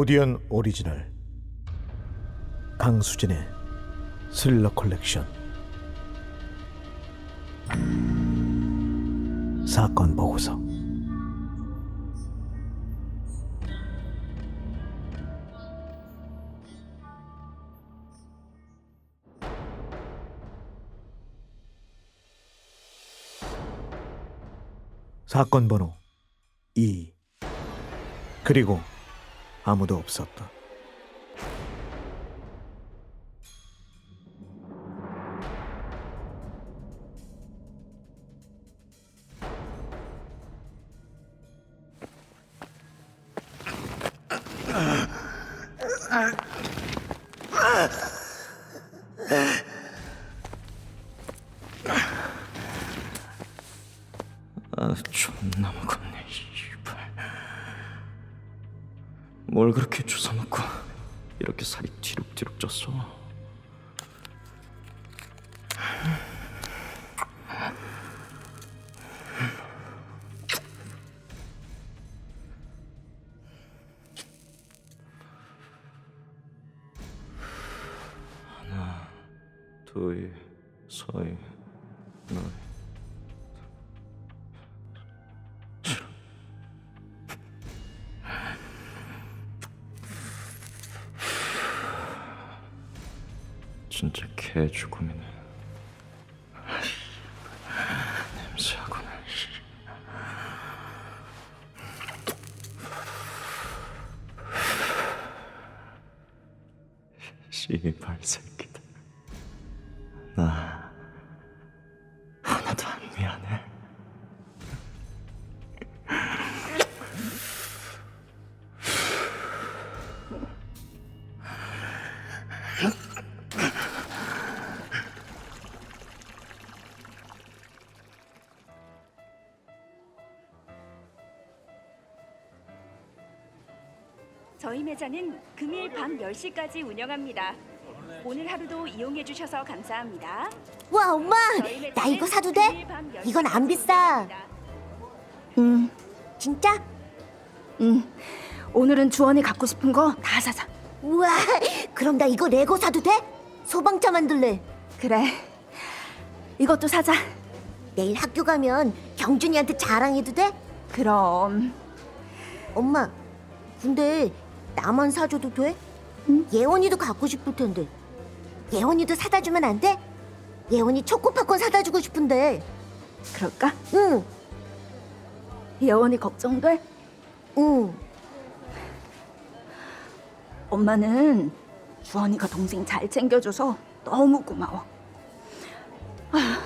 오디언 오리지널 강수진의 스릴러 컬렉션. 사건 보고서. 사건 번호 2 그리고 아무도 없었다. 아, 존나 먹었네, 뭘 그렇게 주워 먹고 이렇게 살이 뒤룩뒤룩 쪘어? 하나, 둘, 셋, 넷. 진짜 개 죽음이네. 냄새하고는. 씨발 새끼들. 나 매장은 금일 밤 10시까지 운영합니다. 오늘 하루도 이용해 주셔서 감사합니다. 와 엄마 나 이거 사도 돼? 밤 10시까지 이건 안 비싸. 응, 진짜? 응. 오늘은 주원이 갖고 싶은 거 다 사자. 우와 그럼 나 이거 레고 사도 돼? 소방차 만들래 그래. 이것도 사자. 내일 학교 가면 경준이한테 자랑해도 돼? 그럼. 엄마 근데 나만 사줘도 돼? 예원이도 갖고 싶을 텐데 예원이도 사다 주면 안 돼? 예원이 초코팝콘 사다 주고 싶은데 그럴까? 응 예원이 걱정돼? 응. 엄마는 주원이가 동생 잘 챙겨줘서 너무 고마워. 아,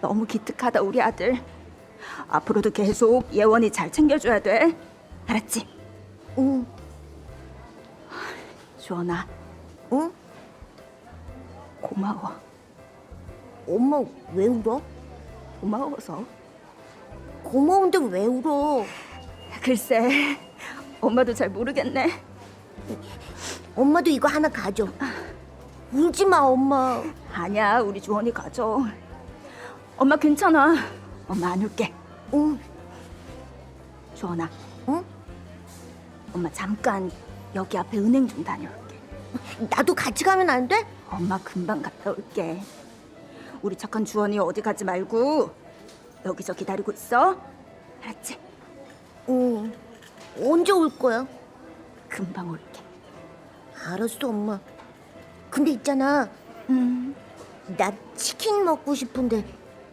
너무 기특하다 우리 아들. 앞으로도 계속 예원이 잘 챙겨줘야 돼. 알았지? 응. 주원아, 응? 고마워. 엄마 왜 울어? 고마워서. 고마운데 왜 울어? 글쎄, 엄마도 잘 모르겠네. 엄마도 이거 하나 가져. 울지 마, 엄마. 아니야, 우리 주원이 가져. 엄마 괜찮아. 엄마 안 울게. 응, 주원아, 응? 엄마 잠깐 여기 앞에 은행 좀 다녀올게. 나도 같이 가면 안 돼? 엄마 금방 갔다 올게. 우리 착한 주원이 어디 가지 말고 여기서 기다리고 있어. 알았지? 응. 언제 올 거야? 금방 올게. 알았어, 엄마. 근데 있잖아, 음, 나 치킨 먹고 싶은데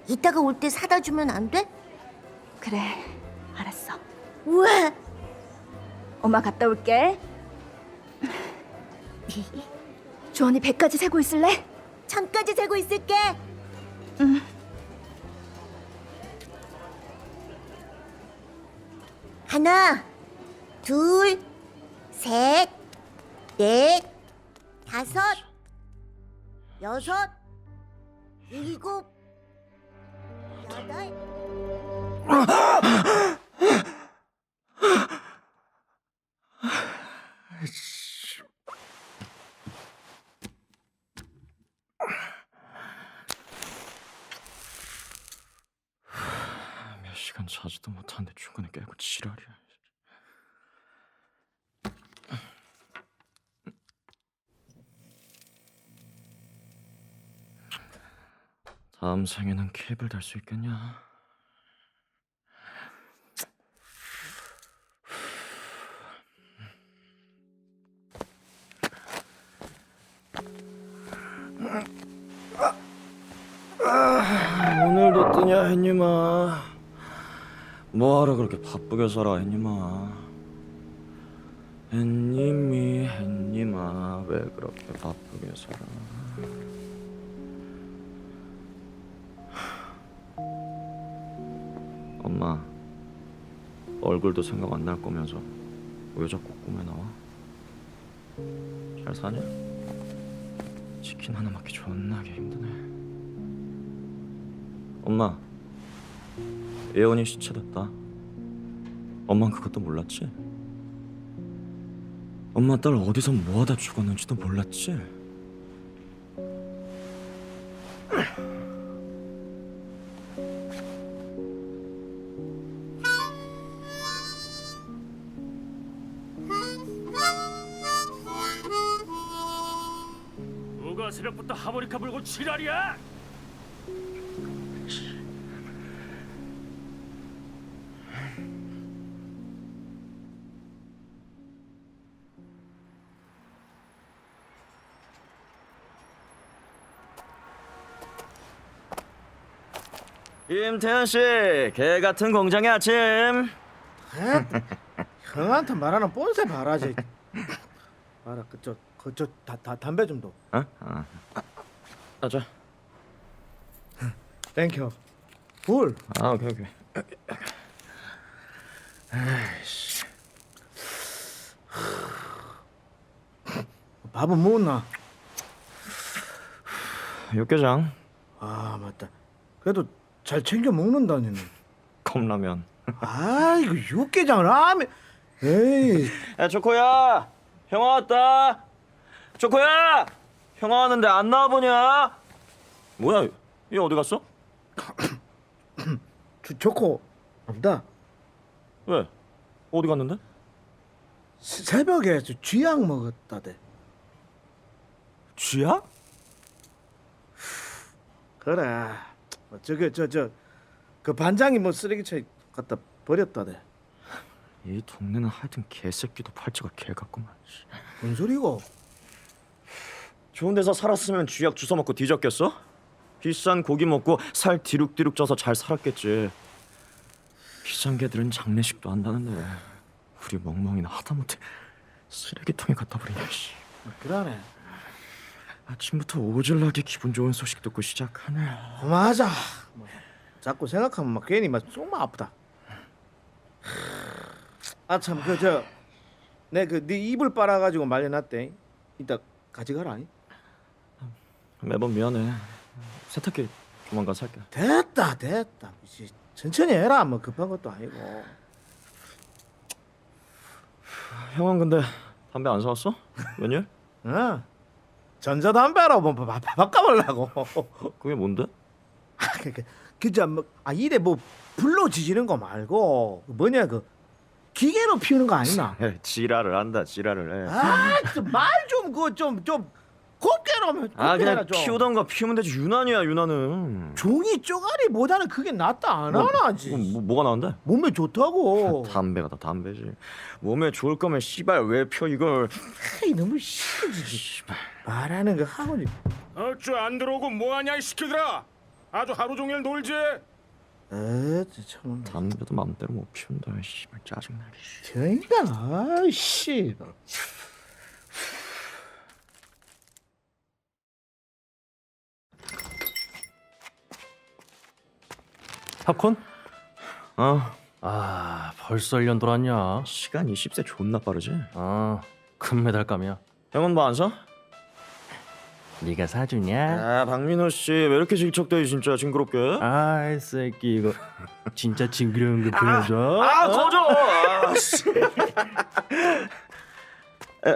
이따가 올 때 사다 주면 안 돼? 그래. 알았어. 왜? 엄마 갔다 올게. 주원이 배까지 세고 있을래? 천까지 세고 있을게. 응. 하나, 둘, 셋, 넷, 다섯, 여섯, 일곱, 여덟. 몇 시간 자지도 못하는데 중간에 깨고 지랄이야. 생에는 케이블 달수 있겠냐? 오늘도 뜨냐 했니마 뭐하러 그렇게 바쁘게 살아 했니마 했님이 했니마 왜 그렇게 바쁘게 살아 얼굴도 생각 안 날 거면서 왜 자꾸 꿈에 나와? 잘 사냐? 치킨 하나 먹기 존나게 힘드네 엄마 예원이 시체됐다 엄만 그것도 몰랐지? 엄마 딸 어디서 뭐하다 죽었는지도 몰랐지? 누가 새벽부터 하모니카 불고 지랄이야? 임태현 씨, 개 같은 공장의 아침. 형한테 말하는 뻔세 바라지. 봐라 그저 그저 담배 좀 둬. 어? 아, 아, 자, 땡큐. 불. 아, 오케이 오케이. 밥은 먹었나? 육개장, 아 맞다. 그래도 잘 챙겨 먹는다니는. 컵라면. 아 이거 육개장 라면. 에이 야, 초코야, 형아 왔다. 초코야, 형아 왔는데 안 나와 보냐? 뭐야, 얘 어디 갔어? 주, 좋고 없다. 왜? 어디 갔는데? 새- 새벽에 저 쥐약 먹었다대. 쥐야? 그래. 뭐 저게 저저 그 반장이 뭐 쓰레기차에 갖다 버렸다대. 이 동네는 하여튼 개새끼도 팔자가 개 같구만. 씨. 뭔 소리고? 좋은 데서 살았으면 쥐약 주워 먹고 뒤졌겠어? 비싼 고기 먹고 살 디룩디룩 쪄서 잘 살았겠지. 비싼 개들은 장례식도 한다는데 우리 멍멍이나 하다못해 쓰레기통에 갖다 버리냐 씨. 그러네. 아침부터 오질나게 기분 좋은 소식 듣고 시작하네. 맞아. 뭐, 자꾸 생각하면 막 괜히 막 속만 아프다. 아참 그 저 내 그네 입을 빨아가지고 말려놨대. 이따 가져가라. 매번 미안해. 세탁기 조만간 살게. 됐다 됐다. 이제 천천히 해라. 뭐 급한 것도 아니고. 형은 근데 담배 안 사왔어? 웬일? 어. 전자담배로 뭐 바- 바- 바꿔보려고. 그게 뭔데? 그저 뭐아 이래 뭐 불로 지지는 거 말고 그 뭐냐 그 기계로 피우는 거 아니나? 에 지랄을 한다 지랄을 해. 아말좀 그 좀 좀 곱게 하면 아 그냥 피우던 거 피우면 되지 유난이야 유난은. 종이 쪼가리 보다는 그게 낫다 안 뭐, 하나지. 뭐, 뭐, 뭐가 나온대? 몸에 좋다고. 담배가 다 담배지. 몸에 좋을 거면 씨발 왜 펴 이걸? 아이 너무 싫지. 말하는 거 하고 어쭈 안 들어오고 뭐하냐 이 시키더라 아주 하루 종일 놀지 에참 담배도 맘대로 못 피운다. 씨발 짜증나게. 씨. 저인가 아이씨. 팝콘? 어 아 벌써 1년 돌았냐? 시간 20세 존나 빠르지. 아 금메달감이야. 형은 뭐 안 사? 네가 사주냐? 아 박민호 씨 왜 이렇게 질척대 진짜 징그럽게? 아이 새끼 이거 진짜 징그러운 거 보여줘. 아 꺼져. 아, 씨. 에,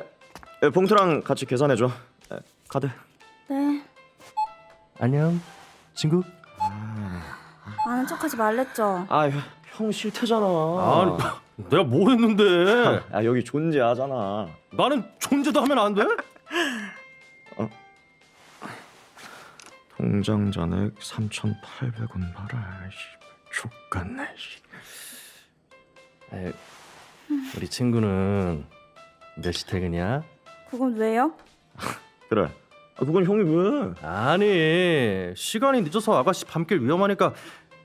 에, 봉투랑 같이 계산해 줘. 에, 카드. 네. 안녕 친구. 아는 척하지 말랬죠. 아, 형 싫대잖아. 아니 내가 뭐 했는데? 아, 여기 존재하잖아. 나는 존재도 하면 안 돼? 통장 잔액 3,800원 봐라. 씨, 족같네. 씨. 에, 우리 친구는 몇 시 퇴근이야? 그건 왜요? 그래. 아, 그건 형이 왜? 아니 시간이 늦어서 아가씨 밤길 위험하니까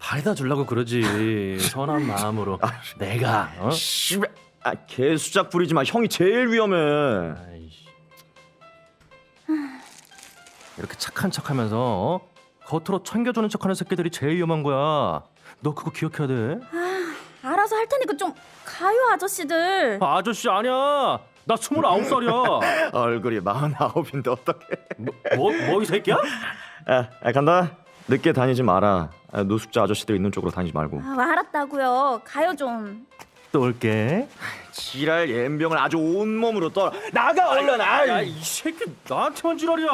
바래다 주려고 그러지 선한 마음으로 내가 어? 씨발. 아, 개수작 부리지 마. 형이 제일 위험해. 아이씨. 이렇게 착한 척하면서 어? 겉으로 챙겨주는 척하는 새끼들이 제일 위험한 거야. 너 그거 기억해야 돼. 알아서 할 테니까 좀 가요 아저씨들. 아, 아저씨 아니야. 나 스물아홉 살이야. 얼굴이 마흔아홉인데 어떡해? 뭐 뭐 이 새끼야? 야, 야, 간다. 늦게 다니지 마라. 아, 노숙자 아저씨들 있는 쪽으로 다니지 말고. 아, 알았다고요. 가요 좀. 또 올게. 지랄 옌병을 아주 온몸으로 떨어. 나가 얼른. 아이. 야이 새끼 나한테만 지랄이야.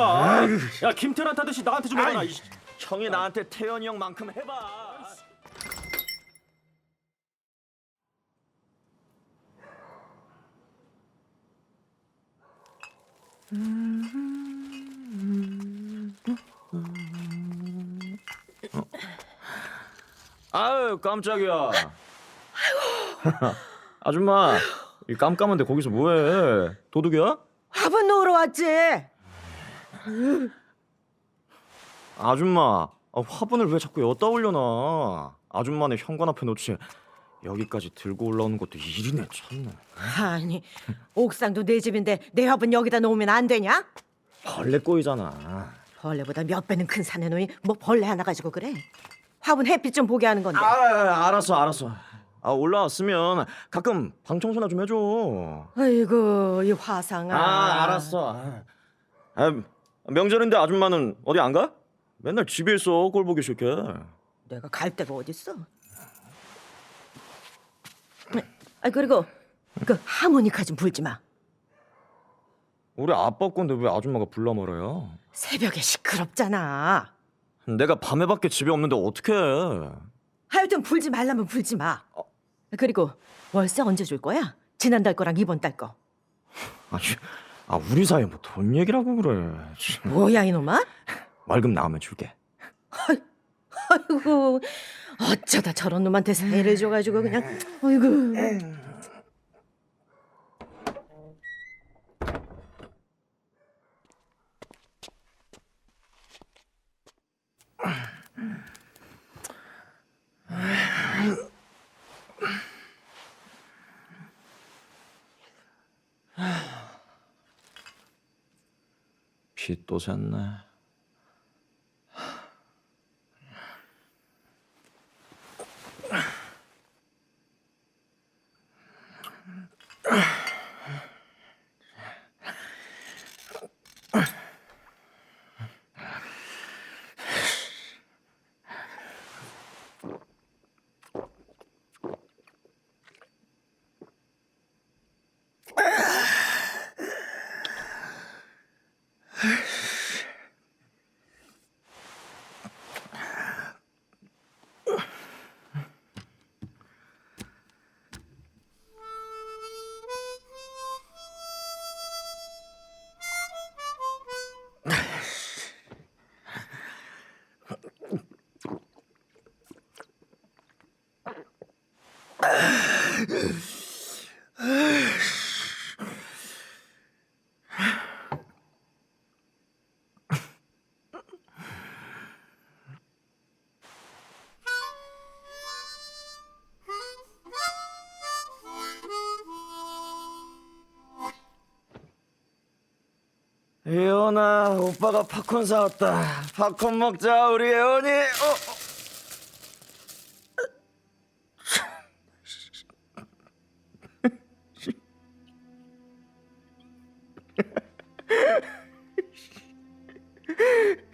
야 김태란한테 하듯이 나한테 좀 해라. 이 형이 나한테 태연이 형만큼 해 봐. 아유 깜짝이야. 아줌마, 이 깜깜한데 거기서 뭐해? 도둑이야? 화분 놓으러 왔지. 아줌마, 아, 화분을 왜 자꾸 여기다 올려놔? 아줌마네 현관 앞에 놓지. 여기까지 들고 올라오는 것도 일이네 참네. 아니 옥상도 내 집인데 내 화분 여기다 놓으면 안 되냐? 벌레 꼬이잖아. 벌레보다 몇 배는 큰 사내놈이 뭐 벌레 하나 가지고 그래? 화분 햇빛 좀 보게 하는 건데 아, 알았어, 알았어. 아 올라왔으면 가끔 방 청소나 좀 해줘. 아이고 이 화상아 아, 알았어. 아, 아, 명절인데 아줌마는 어디 안 가? 맨날 집에 있어 꼴 보기 싫게. 내가 갈 데가 어딨어 아 그리고 그 하모니카 좀 불지 마 우리 아빠 건데 왜 아줌마가 불러 말아요? 새벽에 시끄럽잖아 내가 밤에 밖에 집에 없는데 어떡해? 하여튼 불지 말라면 불지 마 그리고 월세 언제 줄 거야? 지난달 거랑 이번 달 거. 아니, 아 우리 사이에 뭐돈 얘기라고 그래. 뭐야 이놈아? 월급 나오면 줄게. 아이고 어쩌다 저런 놈한테 사이를 줘가지고 그냥 아이고 på en 예원아 오빠가 팝콘 사왔다 팝콘 먹자 우리 예원이 어. 어.